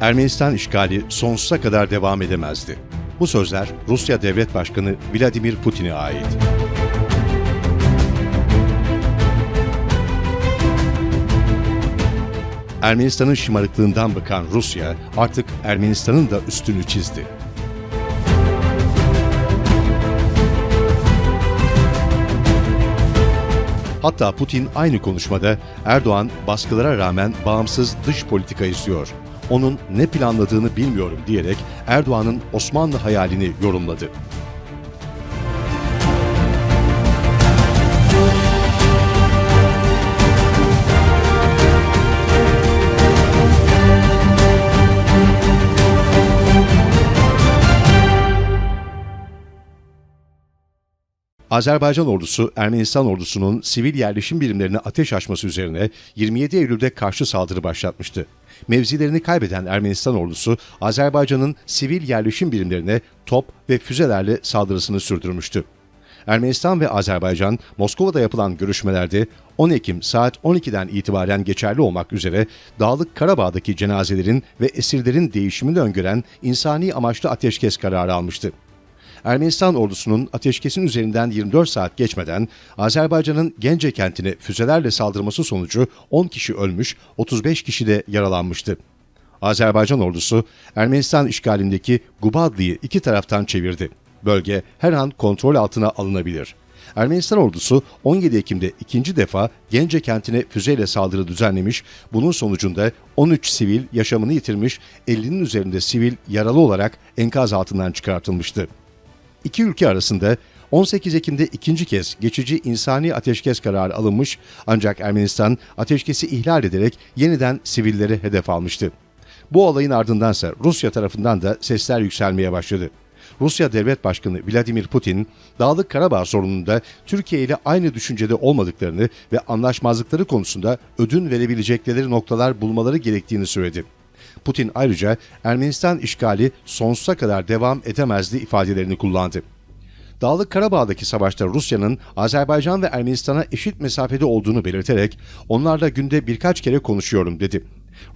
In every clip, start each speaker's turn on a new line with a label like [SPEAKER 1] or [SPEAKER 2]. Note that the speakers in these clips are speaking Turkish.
[SPEAKER 1] Ermenistan işgali sonsuza kadar devam edemezdi. Bu sözler Rusya Devlet Başkanı Vladimir Putin'e ait. Ermenistan'ın şımarıklığından bıkan Rusya artık Ermenistan'ın da üstünü çizdi. Hatta Putin aynı konuşmada Erdoğan baskılara rağmen bağımsız dış politika istiyor. Onun ne planladığını bilmiyorum diyerek Erdoğan'ın Osmanlı hayalini yorumladı. Azerbaycan ordusu Ermenistan ordusunun sivil yerleşim birimlerine ateş açması üzerine 27 Eylül'de karşı saldırı başlatmıştı. Mevzilerini kaybeden Ermenistan ordusu Azerbaycan'ın sivil yerleşim birimlerine top ve füzelerle saldırısını sürdürmüştü. Ermenistan ve Azerbaycan Moskova'da yapılan görüşmelerde 10 Ekim saat 12'den itibaren geçerli olmak üzere Dağlık Karabağ'daki cenazelerin ve esirlerin değişimini öngören insani amaçlı ateşkes kararı almıştı. Ermenistan ordusunun ateşkesin üzerinden 24 saat geçmeden Azerbaycan'ın Gence kentine füzelerle saldırması sonucu 10 kişi ölmüş, 35 kişi de yaralanmıştı. Azerbaycan ordusu Ermenistan işgalindeki Gubadli'yi iki taraftan çevirdi. Bölge her an kontrol altına alınabilir. Ermenistan ordusu 17 Ekim'de ikinci defa Gence kentine füzeyle saldırı düzenlemiş, bunun sonucunda 13 sivil yaşamını yitirmiş, 50'nin üzerinde sivil yaralı olarak enkaz altından çıkartılmıştı. İki ülke arasında 18 Ekim'de ikinci kez geçici insani ateşkes kararı alınmış ancak Ermenistan ateşkesi ihlal ederek yeniden sivilleri hedef almıştı. Bu olayın ardındansa Rusya tarafından da sesler yükselmeye başladı. Rusya Devlet Başkanı Vladimir Putin, Dağlık Karabağ sorununda Türkiye ile aynı düşüncede olmadıklarını ve anlaşmazlıkları konusunda ödün verebilecekleri noktalar bulmaları gerektiğini söyledi. Putin ayrıca Ermenistan işgali sonsuza kadar devam edemezdi ifadelerini kullandı. Dağlık Karabağ'daki savaşta Rusya'nın Azerbaycan ve Ermenistan'a eşit mesafede olduğunu belirterek onlarla günde birkaç kere konuşuyorum dedi.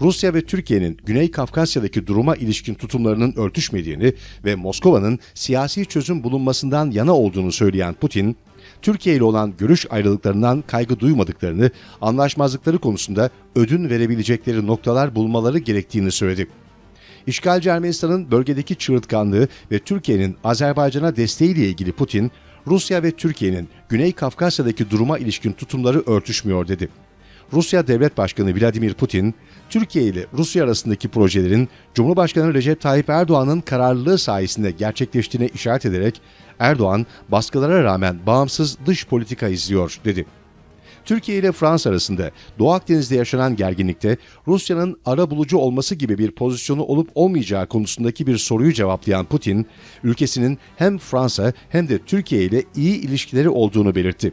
[SPEAKER 1] Rusya ve Türkiye'nin Güney Kafkasya'daki duruma ilişkin tutumlarının örtüşmediğini ve Moskova'nın siyasi çözüm bulunmasından yana olduğunu söyleyen Putin, Türkiye ile olan görüş ayrılıklarından kaygı duymadıklarını, anlaşmazlıkları konusunda ödün verebilecekleri noktalar bulmaları gerektiğini söyledi. İşgalci Ermenistan'ın bölgedeki çığırtkanlığı ve Türkiye'nin Azerbaycan'a desteğiyle ilgili Putin, Rusya ve Türkiye'nin Güney Kafkasya'daki duruma ilişkin tutumları örtüşmüyor dedi. Rusya Devlet Başkanı Vladimir Putin, Türkiye ile Rusya arasındaki projelerin Cumhurbaşkanı Recep Tayyip Erdoğan'ın kararlılığı sayesinde gerçekleştiğine işaret ederek Erdoğan baskılara rağmen bağımsız dış politika izliyor dedi. Türkiye ile Fransa arasında Doğu Akdeniz'de yaşanan gerginlikte Rusya'nın ara bulucu olması gibi bir pozisyonu olup olmayacağı konusundaki bir soruyu cevaplayan Putin, ülkesinin hem Fransa hem de Türkiye ile iyi ilişkileri olduğunu belirtti.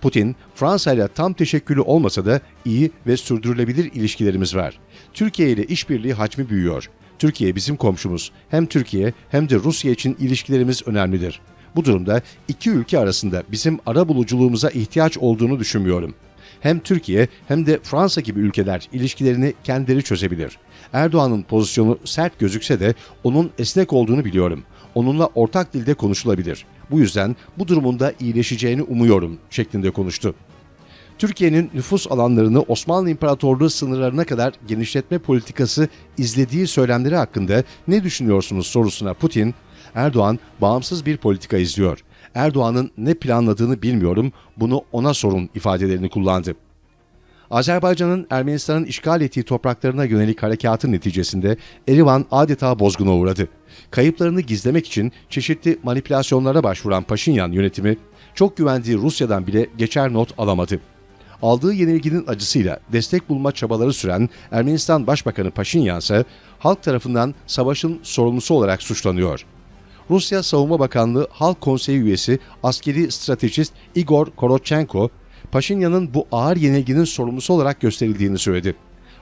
[SPEAKER 1] Putin, Fransa ile tam teşekkülü olmasa da iyi ve sürdürülebilir ilişkilerimiz var. Türkiye ile işbirliği hacmi büyüyor. Türkiye bizim komşumuz. Hem Türkiye hem de Rusya için ilişkilerimiz önemlidir. Bu durumda iki ülke arasında bizim ara buluculuğumuza ihtiyaç olduğunu düşünmüyorum. Hem Türkiye hem de Fransa gibi ülkeler ilişkilerini kendileri çözebilir. Erdoğan'ın pozisyonu sert gözükse de onun esnek olduğunu biliyorum. Onunla ortak dilde konuşulabilir. Bu yüzden bu durumunda iyileşeceğini umuyorum şeklinde konuştu. Türkiye'nin nüfus alanlarını Osmanlı İmparatorluğu sınırlarına kadar genişletme politikası izlediği söylemleri hakkında ne düşünüyorsunuz sorusuna Putin, Erdoğan bağımsız bir politika izliyor. Erdoğan'ın ne planladığını bilmiyorum, bunu ona sorun ifadelerini kullandı. Azerbaycan'ın Ermenistan'ın işgal ettiği topraklarına yönelik harekatın neticesinde Erivan adeta bozguna uğradı. Kayıplarını gizlemek için çeşitli manipülasyonlara başvuran Paşinyan yönetimi çok güvendiği Rusya'dan bile geçer not alamadı. Aldığı yenilginin acısıyla destek bulma çabaları süren Ermenistan Başbakanı Paşinyan ise halk tarafından savaşın sorumlusu olarak suçlanıyor. Rusya Savunma Bakanlığı Halk Konseyi üyesi askeri stratejist Igor Korotchenko, Paşinyan'ın bu ağır yenilginin sorumlusu olarak gösterildiğini söyledi.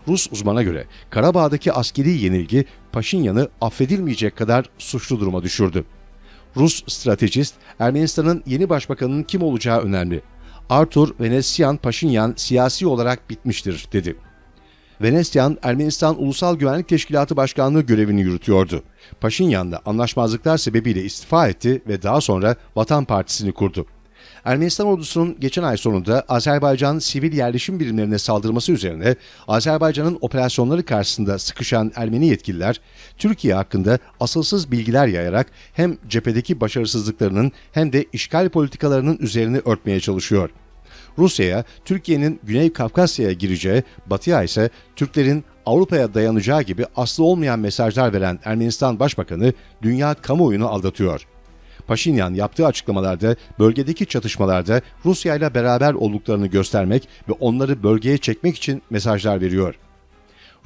[SPEAKER 1] Rus uzmana göre Karabağ'daki askeri yenilgi Paşinyan'ı affedilmeyecek kadar suçlu duruma düşürdü. Rus stratejist Ermenistan'ın yeni başbakanının kim olacağı önemli. Artur Venesyan Paşinyan siyasi olarak bitmiştir dedi. Venesyan, Ermenistan Ulusal Güvenlik Teşkilatı Başkanlığı görevini yürütüyordu. Paşinyan'la anlaşmazlıklar sebebiyle istifa etti ve daha sonra Vatan Partisi'ni kurdu. Ermenistan ordusunun geçen ay sonunda Azerbaycan sivil yerleşim birimlerine saldırması üzerine Azerbaycan'ın operasyonları karşısında sıkışan Ermeni yetkililer Türkiye hakkında asılsız bilgiler yayarak hem cephedeki başarısızlıklarının hem de işgal politikalarının üzerini örtmeye çalışıyor. Rusya'ya Türkiye'nin Güney Kafkasya'ya gireceği, Batı'ya ise Türklerin Avrupa'ya dayanacağı gibi aslı olmayan mesajlar veren Ermenistan Başbakanı dünya kamuoyunu aldatıyor. Paşinyan yaptığı açıklamalarda bölgedeki çatışmalarda Rusya ile beraber olduklarını göstermek ve onları bölgeye çekmek için mesajlar veriyor.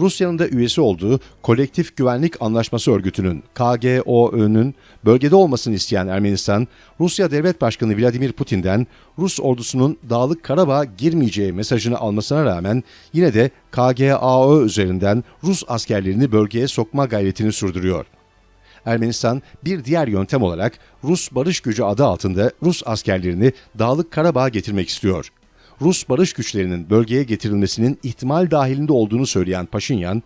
[SPEAKER 1] Rusya'nın da üyesi olduğu Kolektif Güvenlik Anlaşması Örgütü'nün KGOÖ'nün bölgede olmasını isteyen Ermenistan, Rusya Devlet Başkanı Vladimir Putin'den Rus ordusunun Dağlık Karabağ'a girmeyeceği mesajını almasına rağmen yine de KGAO üzerinden Rus askerlerini bölgeye sokma gayretini sürdürüyor. Ermenistan bir diğer yöntem olarak Rus barış gücü adı altında Rus askerlerini Dağlık Karabağ'a getirmek istiyor. Rus barış güçlerinin bölgeye getirilmesinin ihtimal dahilinde olduğunu söyleyen Paşinyan,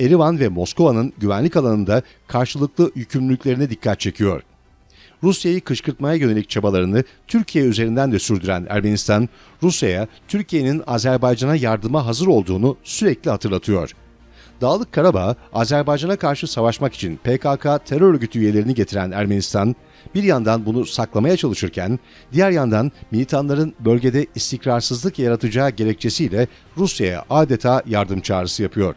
[SPEAKER 1] Erivan ve Moskova'nın güvenlik alanında karşılıklı yükümlülüklerine dikkat çekiyor. Rusya'yı kışkırtmaya yönelik çabalarını Türkiye üzerinden de sürdüren Ermenistan, Rusya'ya Türkiye'nin Azerbaycan'a yardıma hazır olduğunu sürekli hatırlatıyor. Dağlık Karabağ, Azerbaycan'a karşı savaşmak için PKK terör örgütü üyelerini getiren Ermenistan, bir yandan bunu saklamaya çalışırken, diğer yandan militanların bölgede istikrarsızlık yaratacağı gerekçesiyle Rusya'ya adeta yardım çağrısı yapıyor.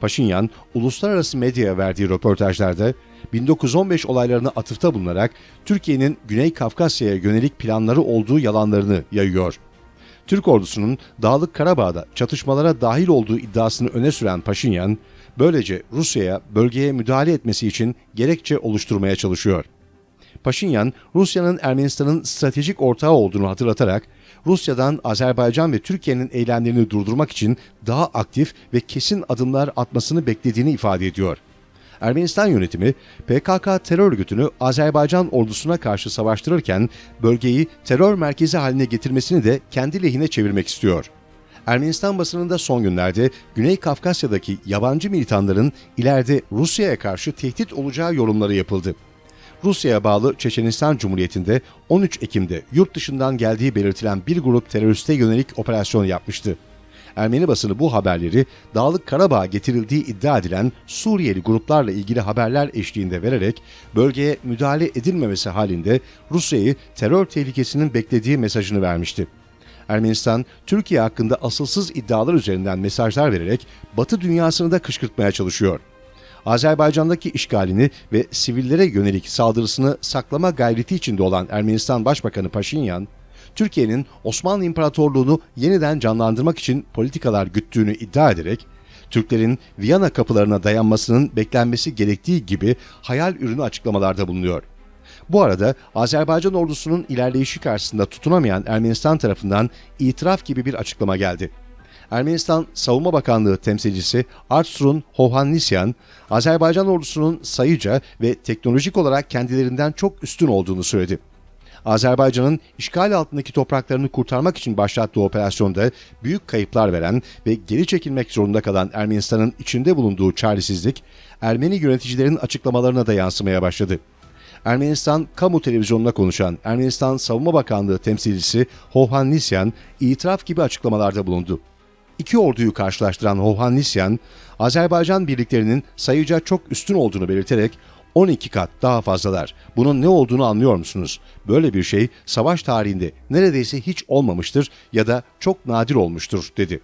[SPEAKER 1] Paşinyan, uluslararası medyaya verdiği röportajlarda 1915 olaylarına atıfta bulunarak Türkiye'nin Güney Kafkasya'ya yönelik planları olduğu yalanlarını yayıyor. Türk ordusunun Dağlık Karabağ'da çatışmalara dahil olduğu iddiasını öne süren Paşinyan, böylece Rusya'ya bölgeye müdahale etmesi için gerekçe oluşturmaya çalışıyor. Paşinyan, Rusya'nın Ermenistan'ın stratejik ortağı olduğunu hatırlatarak, Rusya'dan Azerbaycan ve Türkiye'nin eylemlerini durdurmak için daha aktif ve kesin adımlar atmasını beklediğini ifade ediyor. Ermenistan yönetimi PKK terör örgütünü Azerbaycan ordusuna karşı savaştırırken bölgeyi terör merkezi haline getirmesini de kendi lehine çevirmek istiyor. Ermenistan basınında son günlerde Güney Kafkasya'daki yabancı militanların ileride Rusya'ya karşı tehdit olacağı yorumları yapıldı. Rusya'ya bağlı Çeçenistan Cumhuriyeti'nde 13 Ekim'de yurt dışından geldiği belirtilen bir grup teröriste yönelik operasyon yapmıştı. Ermeni basını bu haberleri Dağlık Karabağ'a getirildiği iddia edilen Suriyeli gruplarla ilgili haberler eşliğinde vererek bölgeye müdahale edilmemesi halinde Rusya'yı terör tehlikesinin beklediği mesajını vermişti. Ermenistan, Türkiye hakkında asılsız iddialar üzerinden mesajlar vererek Batı dünyasını da kışkırtmaya çalışıyor. Azerbaycan'daki işgalini ve sivillere yönelik saldırısını saklama gayreti içinde olan Ermenistan Başbakanı Paşinyan, Türkiye'nin Osmanlı İmparatorluğunu yeniden canlandırmak için politikalar güttüğünü iddia ederek, Türklerin Viyana kapılarına dayanmasının beklenmesi gerektiği gibi hayal ürünü açıklamalarda bulunuyor. Bu arada Azerbaycan ordusunun ilerleyişi karşısında tutunamayan Ermenistan tarafından itiraf gibi bir açıklama geldi. Ermenistan Savunma Bakanlığı temsilcisi Artsurun Hovhannisyan, Azerbaycan ordusunun sayıca ve teknolojik olarak kendilerinden çok üstün olduğunu söyledi. Azerbaycan'ın işgal altındaki topraklarını kurtarmak için başlattığı operasyonda büyük kayıplar veren ve geri çekilmek zorunda kalan Ermenistan'ın içinde bulunduğu çaresizlik, Ermeni yöneticilerin açıklamalarına da yansımaya başladı. Ermenistan kamu televizyonuna konuşan Ermenistan Savunma Bakanlığı temsilcisi Hovhannisyan itiraf gibi açıklamalarda bulundu. İki orduyu karşılaştıran Hovhannisyan, Azerbaycan birliklerinin sayıca çok üstün olduğunu belirterek 12 kat daha fazlalar. Bunun ne olduğunu anlıyor musunuz? Böyle bir şey savaş tarihinde neredeyse hiç olmamıştır ya da çok nadir olmuştur dedi.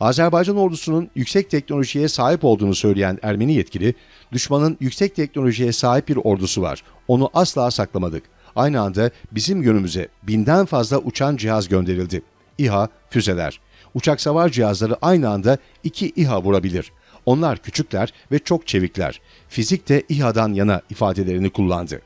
[SPEAKER 1] Azerbaycan ordusunun yüksek teknolojiye sahip olduğunu söyleyen Ermeni yetkili, düşmanın yüksek teknolojiye sahip bir ordusu var. Onu asla saklamadık. Aynı anda bizim yönümüze binden fazla uçan cihaz gönderildi. İHA, füzeler. Uçak savar cihazları aynı anda iki İHA vurabilir. Onlar küçükler ve çok çevikler. Fizik de İHA'dan yana ifadelerini kullandı.